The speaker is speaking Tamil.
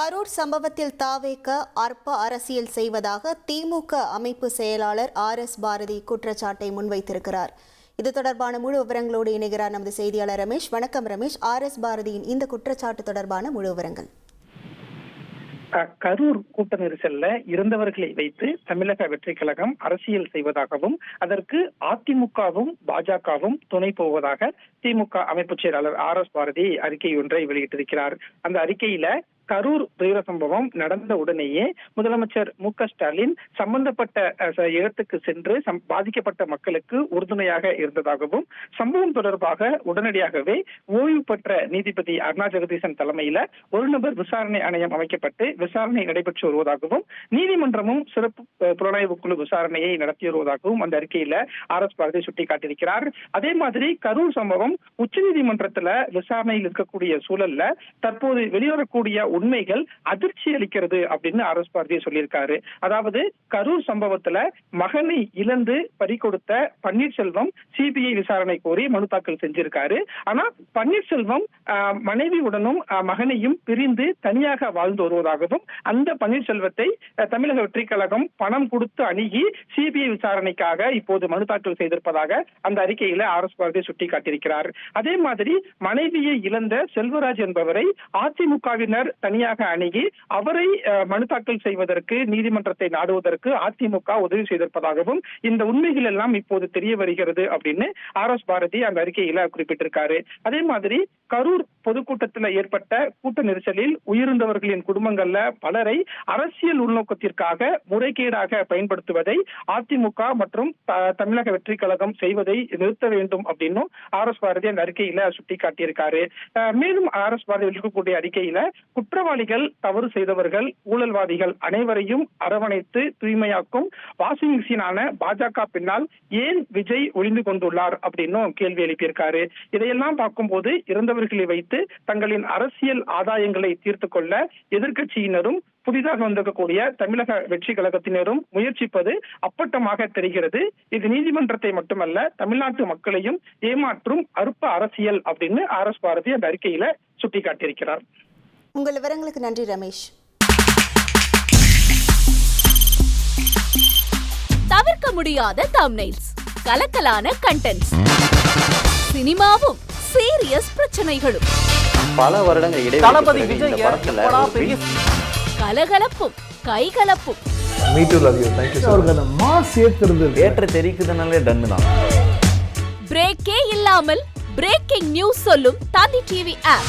கரூர் சம்பவத்தில் தாவேக்க அற்ப அரசியல் செய்வதாக திமுக அமைப்பு செயலாளர் ஆர் எஸ் பாரதி குற்றச்சாட்டை முன்வைத்திருக்கிறார். இது தொடர்பான முழு விவரங்களோடு இணைகிறார் நமது செய்தியாளர் ரமேஷ். வணக்கம் ரமேஷ். ஆர் எஸ் பாரதியின் இந்த குற்றச்சாட்டு தொடர்பான முழு விவரங்கள். கரூர் கூட்ட நெரிசல்ல இருந்தவர்களை வைத்து தமிழக வெற்றி கழகம் அரசியல் செய்வதாகவும் அதற்கு அதிமுகவும் பாஜகவும் துணை போவதாக திமுக அமைப்பு செயலாளர் ஆர் எஸ் பாரதி அறிக்கை ஒன்றை வெளியிட்டிருக்கிறார். அந்த அறிக்கையில கரூர் துயர சம்பவம் நடந்த உடனேயே முதலமைச்சர் மு க ஸ்டாலின் சம்பந்தப்பட்ட இடத்துக்கு சென்று பாதிக்கப்பட்ட மக்களுக்கு உறுதுணையாக இருந்ததாகவும் சம்பவம் தொடர்பாக உடனடியாகவே ஓய்வு பெற்ற நீதிபதி அருணா ஜெகதீசன் தலைமையில ஒரு நபர் விசாரணை ஆணையம் அமைக்கப்பட்டு விசாரணை நடைபெற்று வருவதாகவும் நீதிமன்றமும் சிறப்பு புலனாய்வு குழு விசாரணையை நடத்தி வருவதாகவும் அந்த அறிக்கையில ஆர் எஸ் பாரதி சுட்டிக்காட்டியிருக்கிறார். அதே மாதிரி கரூர் சம்பவம் உச்சநீதிமன்றத்துல விசாரணையில் இருக்கக்கூடிய சூழல்ல தற்போது வெளிவரக்கூடிய உண்மைகள் அதிர்ச்சி அளிக்கிறது அப்படின்னு ஆர் எஸ் பாரதியை சொல்லியிருக்காரு. அதாவது கரூர் சம்பவத்துல மகனை இழந்து பறி கொடுத்த பன்னீர்செல்வம் சிபிஐ விசாரணை கோரி மனு தாக்கல் செஞ்சிருக்காரு. ஆனா பன்னீர்செல்வம் ஆஹ், மனைவியுடனும் மகனையும் பிரிந்து தனியாக வாழ்ந்து வருவதாகவும் அந்த பன்னீர்செல்வத்தை தமிழக வெற்றிக் கழகம் பணம் கொடுத்து அணுகி சிபிஐ விசாரணைக்காக இப்போது மனு தாக்கல் செய்திருப்பதாக அந்த அறிக்கையில ஆர் எஸ் பாரதி சுட்டிக்காட்டியிருக்கிறார். அதே மாதிரி மனைவியை இழந்த செல்வராஜ் என்பவரை அதிமுகவினர் தனியாக அணுகி அவரை மனு தாக்கல் செய்வதற்கு நீதிமன்றத்தை நாடுவதற்கு அதிமுக உதவி செய்திருப்பதாகவும் இந்த உண்மைகள் எல்லாம் இப்போது தெரிய வருகிறது அப்படின்னு ஆர் எஸ் பாரதி அந்த அறிக்கையில குறிப்பிட்டிருக்காரு. அதே மாதிரி கரூர் பொதுக்கூட்டத்தில் ஏற்பட்ட கூட்ட நெரிசலில் உயிரிழந்தவர்களின் குடும்பங்கள்ல பலரை அரசியல் உள்நோக்கத்திற்காக முறைகேடாக பயன்படுத்துவதை அதிமுக மற்றும் தமிழக வெற்றி கழகம் செய்வதை நிறுத்த வேண்டும் அப்படின்னும் ஆர் எஸ் பாரதி அந்த அறிக்கையில சுட்டிக்காட்டியிருக்காரு. அஹ் மேலும் ஆர் எஸ் பாரதி வெளியிடக்கூடிய அறிக்கையில குற்றவாளிகள் தவறு செய்தவர்கள் ஊழல்வாதிகள் அனைவரையும் அரவணைத்து தூய்மையாக்கும் வாஷிங் மிஷினான பாஜக பின்னால் ஏன் விஜய் ஒளிந்து கொண்டுள்ளார் அப்படின்னும் கேள்வி எழுப்பியிருக்காரு. இதையெல்லாம் பார்க்கும்போது இறந்தவர்களை வைத்து தங்களின் அரசியல் ஆதாயங்களை தீர்த்து கொள்ள எதிர்கட்சியினரும் புதிதாக வந்திருக்கக்கூடிய தமிழக வெற்றி கழகத்தினரும் முயற்சிப்பது அப்பட்டமாக தெரிகிறது. இது நீதிமன்றத்தை மட்டுமல்ல தமிழ்நாட்டு மக்களையும் ஏமாற்றும் அற்ப அரசியல் அப்படின்னு ஆர் எஸ் பாரதி அந்த அறிக்கையில சுட்டிக்காட்டியிருக்கிறார். உங்கள் விவரங்களுக்கு நன்றி ரமேஷ். தவிர்க்க முடியாத தம்னைல்ஸ் கலக்கலான கண்டென்ட்ஸ் சினிமாவும் சீரியஸ் பிரச்சனைகளும். பல வருடங்கள் இடைவெளி கலகலப்பும் கைகலப்பும். பிரேக்கே இல்லாமல் பிரேக்கிங் நியூஸ் சொல்லும் தந்தி டிவி ஆப்